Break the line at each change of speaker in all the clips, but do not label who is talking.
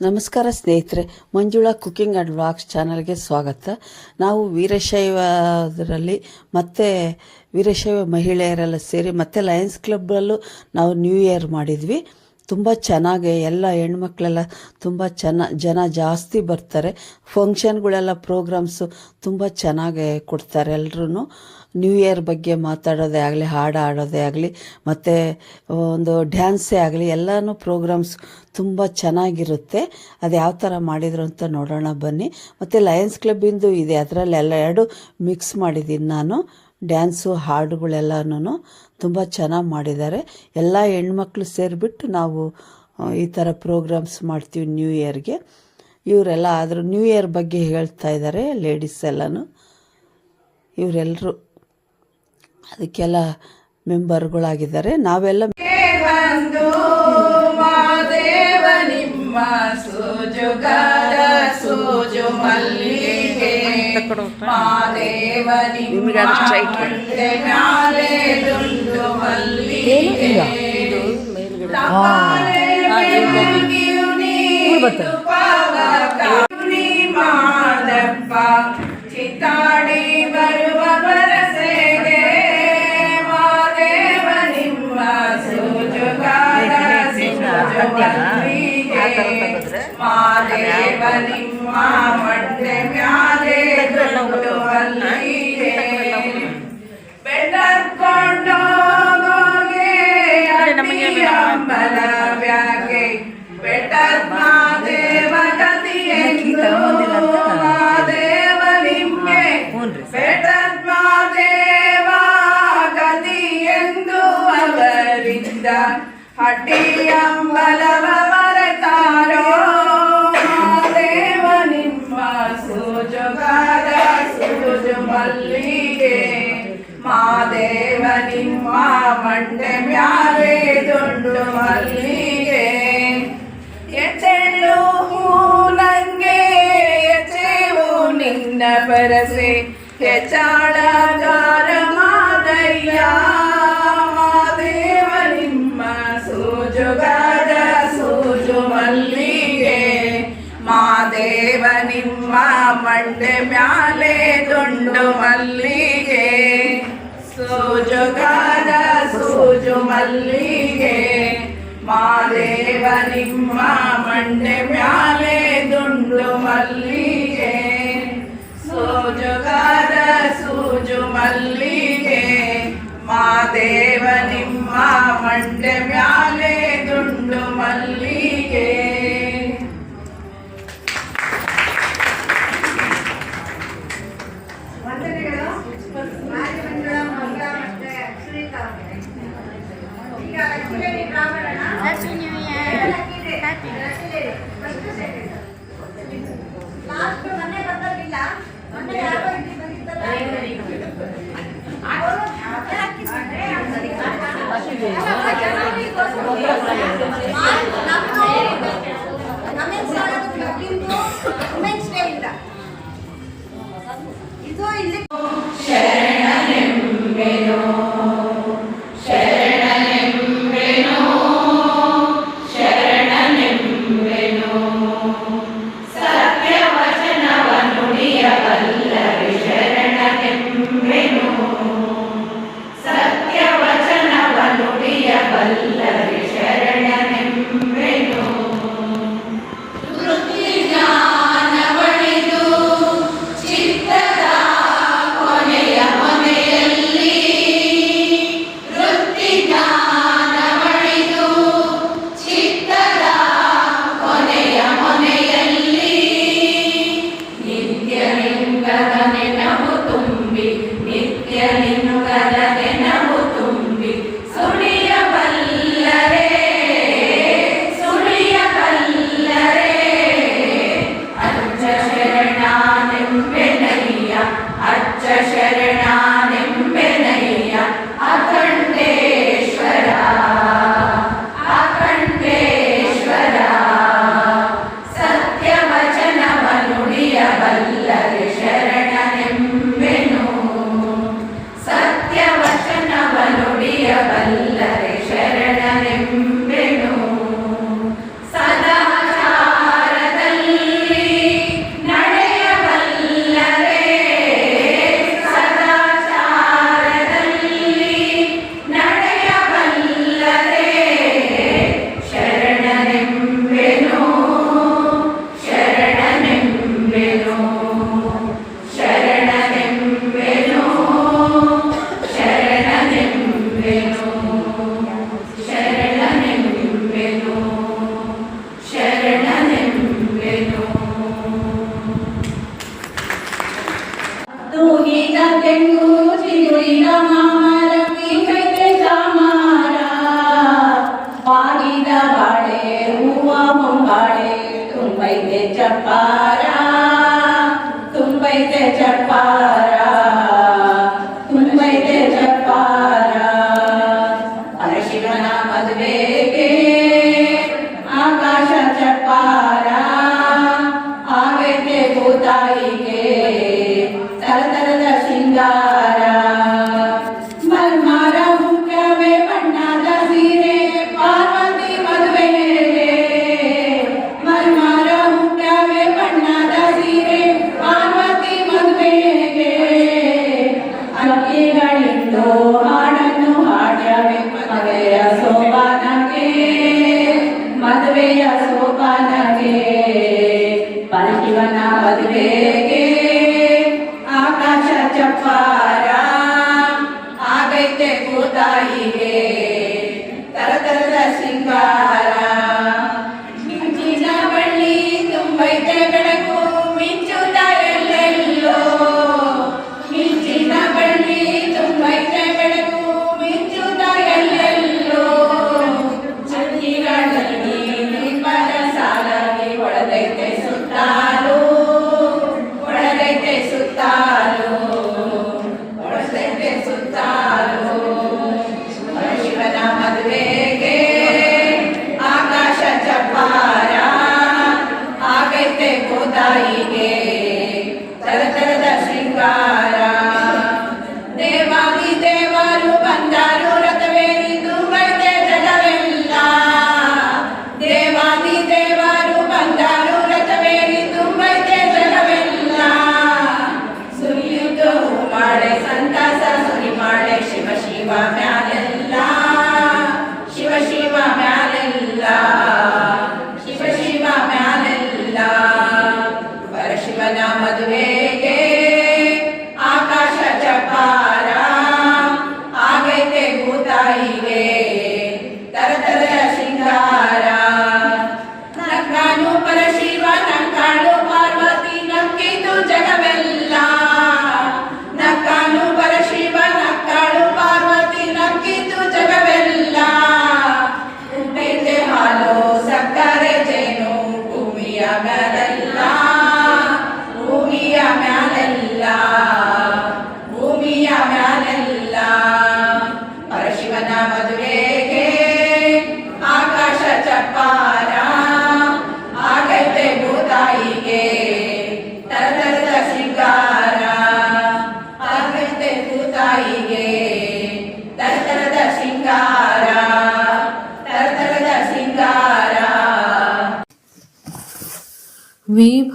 ನಮಸ್ಕಾರ ಸ್ನೇಹಿತರೆ, Manjula cooking and vlogs ಚಾನಲ್ಗೆ ಸ್ವಾಗತ. ನಾವು ವೀರಶೈವದರಲ್ಲಿ ಮತ್ತು ವೀರಶೈವ ಮಹಿಳೆಯರೆಲ್ಲ ಸೇರಿ ಮತ್ತು ಲಯನ್ಸ್ ಕ್ಲಬ್ಬಲ್ಲೂ ನಾವು ನ್ಯೂ ಇಯರ್ ಮಾಡಿದ್ವಿ. ತುಂಬ ಚೆನ್ನಾಗಿ ಎಲ್ಲ ಹೆಣ್ಮಕ್ಳೆಲ್ಲ ತುಂಬ ಚೆನ್ನ, ಜನ ಜಾಸ್ತಿ ಬರ್ತಾರೆ. ಫಂಕ್ಷನ್ಗಳೆಲ್ಲ ಪ್ರೋಗ್ರಾಮ್ಸು ತುಂಬ ಚೆನ್ನಾಗಿ ಕೊಡ್ತಾರೆ ಎಲ್ಲರೂ ನ್ಯೂ ಇಯರ್ ಬಗ್ಗೆ ಮಾತಾಡೋದೇ ಆಗಲಿ, ಹಾಡು ಹಾಡೋದೇ ಆಗಲಿ, ಮತ್ತು ಒಂದು ಡ್ಯಾನ್ಸೇ ಆಗಲಿ, ಎಲ್ಲನೂ ಪ್ರೋಗ್ರಾಮ್ಸ್ ತುಂಬ ಚೆನ್ನಾಗಿರುತ್ತೆ. ಅದು ಯಾವ ಥರ ಮಾಡಿದರು ಅಂತ ನೋಡೋಣ ಬನ್ನಿ. ಮತ್ತು ಲಯನ್ಸ್ ಕ್ಲಬ್ಬಿಂದು ಇದೆ ಅದರಲ್ಲಿ ಎಲ್ಲ ಎರಡು ಮಿಕ್ಸ್ ಮಾಡಿದ್ದೀನಿ ನಾನು. ಡ್ಯಾನ್ಸು ಹಾಡುಗಳೆಲ್ಲನೂ ತುಂಬ ಚೆನ್ನಾಗಿ ಮಾಡಿದ್ದಾರೆ. ಎಲ್ಲ ಹೆಣ್ಮಕ್ಳು ಸೇರಿಬಿಟ್ಟು ನಾವು ಈ ಥರ ಪ್ರೋಗ್ರಾಮ್ಸ್ ಮಾಡ್ತೀವಿ ನ್ಯೂ ಇಯರ್ಗೆ. ಇವರೆಲ್ಲ ಆದರೂ ನ್ಯೂ ಇಯರ್ ಬಗ್ಗೆ ಹೇಳ್ತಾ ಇದ್ದಾರೆ ಲೇಡೀಸ್ ಎಲ್ಲನೂ. ಇವರೆಲ್ಲರೂ ಅದಕ್ಕೆಲ್ಲ ಮೆಂಬರ್ಗಳಾಗಿದ್ದಾರೆ. ನಾವೆಲ್ಲ
ಮಾದೇವ ನಿಮ್ಮ ಸೂಜುಗಾರ ಸೂಜು ಮಲ್ಲಿಗೆ ಮಾದೇವ ನಿಮ್ಮ ಮಂಡೆ ಮ್ಯಾಲೆ ದುಂಡು ಮಲ್ಲಿಗೆ ತಪ್ಪಾಲೆ ಬೆಳಗಿಯು ನೀನು ಪಾವಕ ನೀ ಮಾದಪ್ಪ ಚಿತ್ತಾಡಿ ಬರುವ ಬರಸೆಗೆ ಮಾದೇವ ನಿಮ್ಮ ಸೂಜುಗಾರ ಸೂಜು ಮಲ್ಲಿಗೆ ಮಾದೇವ ನಿಮ್ಮ ಮಂಡೆ ಮ್ಯಾಲೆ ಹಟ್ಟಿ ಅಂಬಲವ ಮರೆತಾರೋ ಮಾದೇವ ನಿಮ್ಮ ಸೂಜುಗಾರ ಸೂಜು ಮಲ್ಲಿಗೆ ಮಾದೇವ ನಿಮ್ಮ ಮಂಡೆ ಮ್ಯಾಲೆ ದುಂಡು ಮಲ್ಲಿಗೆ ಎಚ್ಚೆಳ್ಳು ನಂಗೆ ಎಚ್ಚೆವು ನಿನ್ನ ಬರಸೆ ಹೆಚ್ಚಾಳಗಾರ ಮಾದಯ್ಯ ನಿಮ್ಮ ಮಂಡೆ ಮ್ಯಾಲೆ ದುಂಡು ಮಲ್ಲಿಗೆ ಸೂಜುಗಾರ ಸೂಜು ಮಲ್ಲಿಗೆ. ಮಾದೇವ ನಿಮ್ಮ ಮಂಡೆ ಮ್ಯಾಲೆ ದುಂಡು ಮಲ್ಲಿಗೆ ಸೂಜುಗಾರ ಸೂಜು ಮಲ್ಲಿಗೆ. ಮಾದೇವ ನಿಮ್ಮ ಮಂಡೆ ಮ್ಯಾಲೆ ದುಂಡು ಮಲ್ಲಿಗೆ.
ಈಗ ಲಕ್ಷ್ಮೀದೇವಿ ಬ್ರಾಹ್ಮಣನ Lakshmidevi. Lakshmidevi. First second. Last ಮೊನ್ನೆ ಬಂದವ್ರಿಲ್ಲ. ಮೊನ್ನೆ ಯಾರೋ ಇಲ್ಲಿ ಬಂದಿದ್ದಲ್ಲ. ಅವರು ಮತ್ತೆ ಹಾಕಿದ್ದಾರೆ.
ಆಗೈತೆ ಭೂತಾಯಿಗೆ ತರತರದ ಶೃಂಗಾರ सदमे के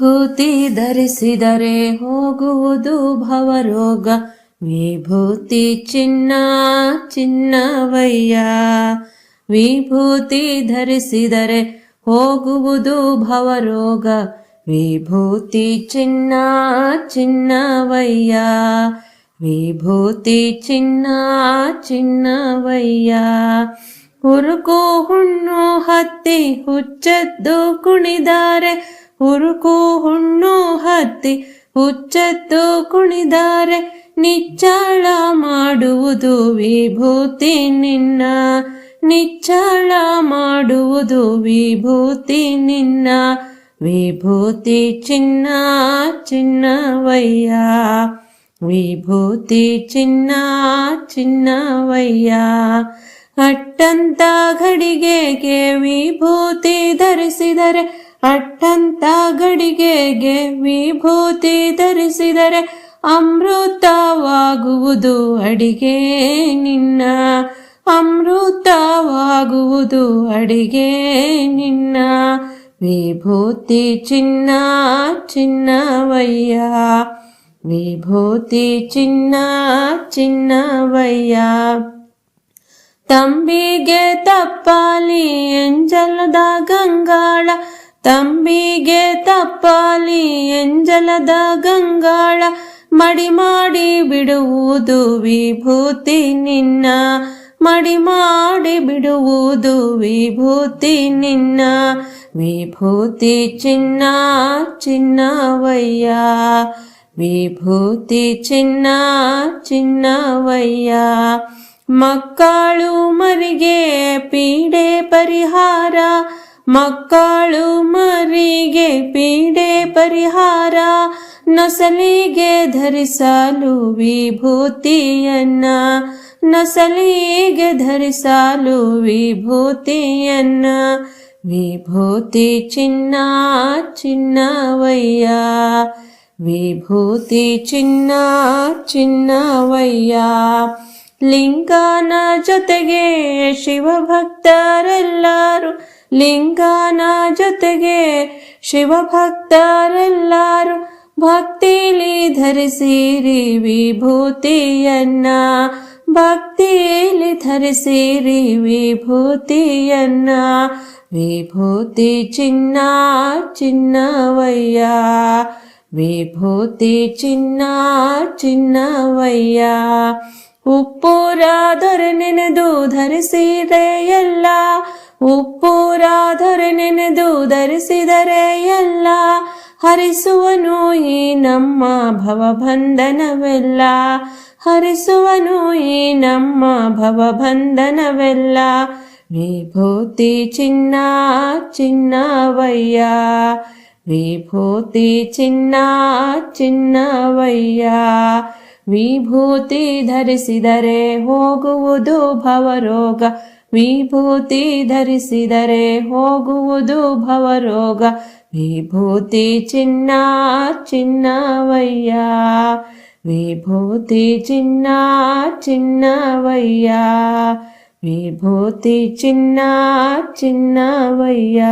ವಿಭೂತಿ ಧರಿಸಿದರೆ ಹೋಗುವುದು ಭವರೋಗ. ವಿಭೂತಿ ಚಿನ್ನ, ಚಿನ್ನವಯ್ಯ. ವಿಭೂತಿ ಧರಿಸಿದರೆ ಹೋಗುವುದು ಭವರೋಗ. ವಿಭೂತಿ ಚಿನ್ನ, ಚಿನ್ನವಯ್ಯ. ವಿಭೂತಿ ಚಿನ್ನ, ಚಿನ್ನವಯ್ಯ. ಹುರುಕು ಹುಣ್ಣು ಹತ್ತಿ ಹುಚ್ಚದ್ದು ಕುಣಿದಾರೆ ಹುರುಕು ಹುಣ್ಣು ಹತ್ತಿ ಹುಚ್ಚದ್ದು ಕುಣಿದಾರೆ, ನಿಚ್ಚಳ ಮಾಡುವುದು ವಿಭೂತಿ ನಿನ್ನ. ನಿಚ್ಚಳ ಮಾಡುವುದು ವಿಭೂತಿ ನಿನ್ನ. ವಿಭೂತಿ ಚಿನ್ನ ಚಿನ್ನವಯ್ಯ. ವಿಭೂತಿ ಚಿನ್ನ ಚಿನ್ನವಯ್ಯ. ಅಟ್ಟಂತ ಘಡಿಗೆಗೆ ವಿಭೂತಿ ಧರಿಸಿದರೆ ಅಟ್ಟಂತ ಗಡಿಗೆಗೆ ವಿಭೂತಿ ಧರಿಸಿದರೆ ಅಮೃತವಾಗುವುದು ಅಡಿಗೆ ನಿನ್ನ. ಅಮೃತವಾಗುವುದು ಅಡಿಗೆ ನಿನ್ನ. ವಿಭೂತಿ ಚಿನ್ನ ಚಿನ್ನವಯ್ಯ. ವಿಭೂತಿ ಚಿನ್ನ ಚಿನ್ನವಯ್ಯ. ತಂಬಿಗೆ ತಪ್ಪಾಲಿ ಎಂಜಲದ ಗಂಗಾಳ ತಂಬಿಗೆ ತಪ್ಪಾಲಿ ಎಂಜಲದ ಗಂಗಾಳ ಮಡಿ ಮಾಡಿ ಬಿಡುವುದು ವಿಭೂತಿ ನಿನ್ನ. ಮಡಿ ಮಾಡಿ ಬಿಡುವುದು ವಿಭೂತಿ ನಿನ್ನ. ವಿಭೂತಿ ಚಿನ್ನ, ಚಿನ್ನವಯ್ಯ. ವಿಭೂತಿ ಚಿನ್ನ, ಚಿನ್ನವಯ್ಯ. ಮಕ್ಕಳು ಮರಿಗೆ ಪೀಡೆ ಪರಿಹಾರ. ಮಕ್ಕಳು ಮರಿಗೆ ಪೀಡೆ ಪರಿಹಾರ ನಸಲಿಗೆ ಧರಿಸಲು ವಿಭೂತಿಯನ್ನ ನಸಲಿಗೆ ಧರಿಸಲು ವಿಭೂತಿಯನ್ನ. ವಿಭೂತಿ ಚಿನ್ನ, ಚಿನ್ನವಯ್ಯ. ವಿಭೂತಿ ಚಿನ್ನ, ಚಿನ್ನವಯ್ಯ. ಲಿಂಗನ ಜೊತೆಗೆ ಶಿವಭಕ್ತರೆಲ್ಲರೂ ಲಿಂಗನ ಜೊತೆಗೆ ಶಿವಭಕ್ತರೆಲ್ಲರೂ ಭಕ್ತಿಲಿ ಧರಿಸಿರಿ ವಿಭೂತಿಯನ್ನ. ಭಕ್ತಿಲಿ ಧರಿಸಿರಿ ವಿಭೂತಿಯನ್ನ. ವಿಭೂತಿ ಚಿನ್ನ, ಚಿನ್ನವಯ್ಯ. ವಿಭೂತಿ ಚಿನ್ನ, ಚಿನ್ನವಯ್ಯ. ಉಪ್ಪುರ ದೊರೆ ನೆನೆದು ಧರಿಸಿರೆ ಎಲ್ಲ. ಉಪ್ಪುರಾದರೆ ನೆನೆದು ಧರಿಸಿದರೆ ಎಲ್ಲ ಹರಿಸುವನು ಈ ನಮ್ಮ ಭವಬಂಧನವೆಲ್ಲ. ಹರಿಸುವನು ಈ ನಮ್ಮ ಭವಬಂಧನವೆಲ್ಲ. ವಿಭೂತಿ ಚಿನ್ನ ಚಿನ್ನವಯ್ಯ ವಿಭೂತಿ ಚಿನ್ನ ಚಿನ್ನವಯ್ಯ ವಿಭೂತಿ ಧರಿಸಿದರೆ ಹೋಗುವುದು ಭವರೋಗ. ವಿಭೂತಿ ಧರಿಸಿದರೆ ಹೋಗುವುದು ಭವರೋಗ. ವಿಭೂತಿ ಚಿನ್ನ ಚಿನ್ನವಯ್ಯ. ವಿಭೂತಿ ಚಿನ್ನ ಚಿನ್ನವಯ್ಯ. ವಿಭೂತಿ ಚಿನ್ನ ಚಿನ್ನವಯ್ಯ.